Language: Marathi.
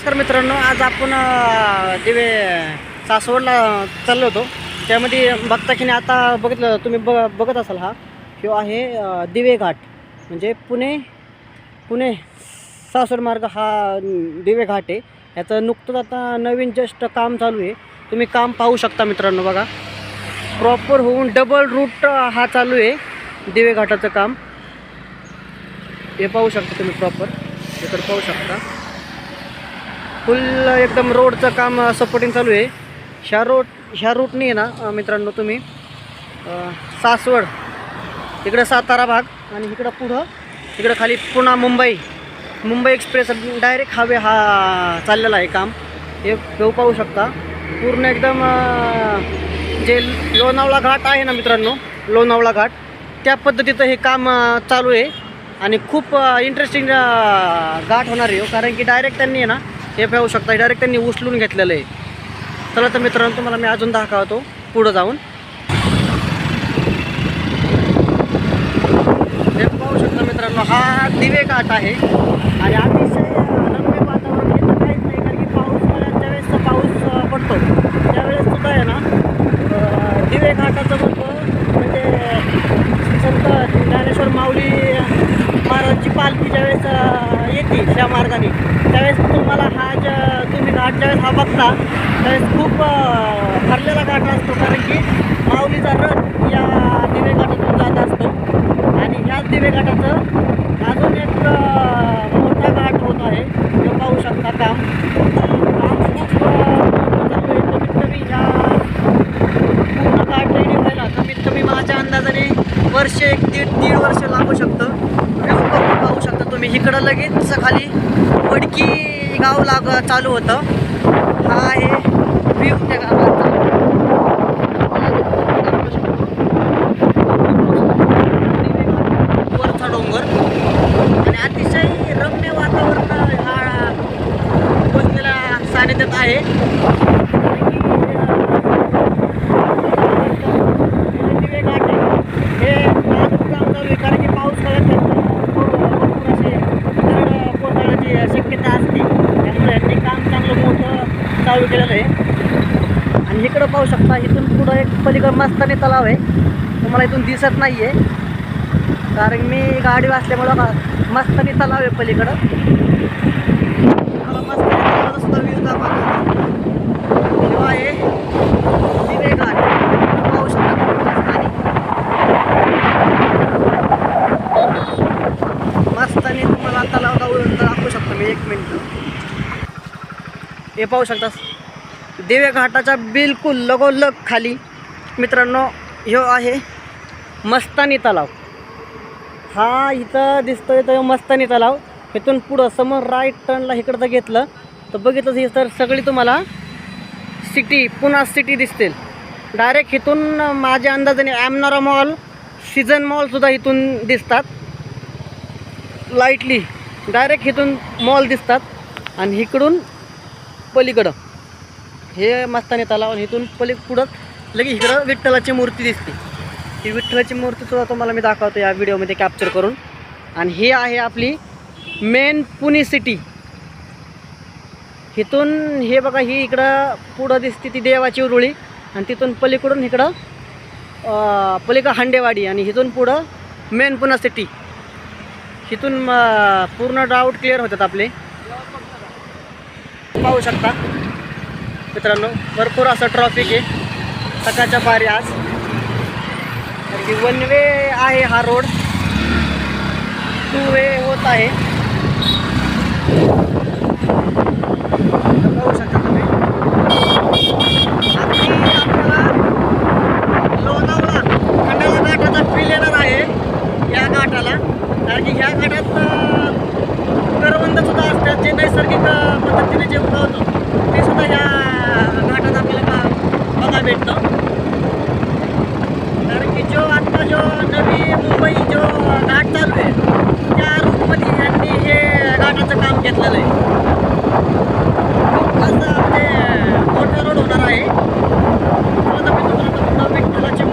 नमस्कार मित्रांनो आज आपण दिवे सासवडला चाललो होतो. त्यामध्ये बघता की नाही आता बघितलं तुम्ही ब बघत असाल हा. किंवा आहे दिवे घाट. म्हणजे पुणे पुणे सासवड मार्ग हा दिवे घाट आहे. याचं नुकतंच आता नवीन जस्ट काम चालू आहे. तुम्ही काम पाहू शकता मित्रांनो बघा. प्रॉपर होऊन डबल रूट हा चालू आहे दिवे घाटाचं काम. हे पाहू शकता तुम्ही प्रॉपर इकडं पाहू शकता. फुल एकदम रोडचं काम सपोर्टिंग चालू आहे. ह्या रोड ह्या रूटनी आहे ना मित्रांनो तुम्ही सासवड इकडं सातारा भाग आणि इकडं पुढं इकडं खाली Pune Mumbai. Mumbai express direct highway हा चाललेला आहे काम. हे घेऊ पाहू शकता. पूर्ण एकदम जे लोणावळा घाट आहे ना मित्रांनो लोणावळा घाट त्या पद्धतीचं हे काम चालू आहे. आणि खूप इंटरेस्टिंग घाट होणार आहे हो. कारण की डायरेक्ट त्यांनी आहे ना हे पाहू शकता डायरेक्ट त्यांनी उचलून घेतलेलं आहे. चला तर मित्रांनो तुम्हाला मी अजून दाखवतो पुढं जाऊन. हे पाहू शकता मित्रांनो हा दिवे घाट आहे. आणि अतिशय रम्य वातावरण इथं काहीच नाही कारण की पाऊस ज्यावेळेस पाऊस पडतो. त्यावेळेस सुद्धा आहे ना दिवे घाटाचं म्हणतो म्हणजे संत ज्ञानेश्वर माऊली महाराजची पालखी ज्यावेळेस येते त्या मार्गाने. त्यावेळेस तुम्हाला हा ज्या तुम्ही घाट ज्यावेळेस हा बघता त्यावेळेस खूप भरलेला घाट असतो. कारण की माऊलीचा रथ या दिवे घाटातून जात असतो. आणि ह्याच दिवे घाटाचं अजून एक मोठा घाट होत आहे. ते पाहू शकता काम. काम खूप कमीत कमी ह्या पूर्ण घाट रेडी व्हायला कमीत कमी माझ्या अंदाजाने वर्ष एक दीड दीड वर्ष लागू शकतं व्ह्यू बघून पाहू शकता तुम्ही इकडं लगेच खाली वडकी गाव लाग चालू होतं. हा आहे व्यू त्या गावाचा वरचा डोंगर आणि अतिशय रम्य वातावरण हा बसलेला सानिध्यात आहे दिवे घाट आहे. हे नाजूक काम चालू आहे कारण की पाऊस पडत नसतो कोसळण्याची शक्यता असते त्यामुळे यांनी काम चांगलं मोठं चालू केलेलं आहे. आणि इकडं पाहू शकता इथून पुढं एक पलीकडं मस्तानी तलाव आहे. तुम्हाला इथून दिसत नाही आहे कारण मी गाडी वाचल्यामुळं मस्तानी तलाव आहे पलीकडं. मला मस्तानी तलावाचा सुद्धा व्ह्यू आहे दिवे घाट पाहू शकता तुम्ही मस्तानी मस्तानी तुम्हाला तलाव जाऊन दाखवू शकतो मी एक मिनिट हे पाहू शकता. दिवे घाटाच्या बिलकुल लगोलग खाली. मित्रांनो ह्यो आहे मस्तानी तलाव. हा इथं दिसतोय तो मस्तानी तलाव. इथून पुढं समोर राईट टर्नला इकडं जर घेतलं तर बघितलं ही तर सगळी तुम्हाला सिटी पुन्हा सिटी दिसतील. डायरेक्ट इथून माझ्या अंदाजाने ॲमनारा मॉल सीझन मॉलसुद्धा इथून दिसतात. लाईटली डायरेक्ट इथून मॉल दिसतात. आणि इकडून पलीकडं. हे मस्तानी तलाव आणि इथून पली पुढं लगेच इकडं विठ्ठलाची मूर्ती दिसते. ही विठ्ठलाची मूर्ती सुद्धा तुम्हाला मी दाखवतो या व्हिडिओमध्ये कॅप्चर करून. आणि ही आहे आपली मेन पुणे सिटी इथून हे बघा ही इकडं पुढं दिसते ती देवाची उरुळी आणि तिथून पलीकडून इकडं पलीकडं हांडेवाडी आणि इथून पुढं मेन पुणे सिटी इथून पूर्ण डाऊट क्लिअर होतात आपले. पाहू शकता. मित्रांनो भरपूर असं ट्रॉफिक आहे. सकाळच्या पारी आज. वन वे आहे हा रोड टू वे होत आहे. पाण्याचं काम घेतलेलं आहे. असं ते मोठा रोड होणार आहे. पुलाची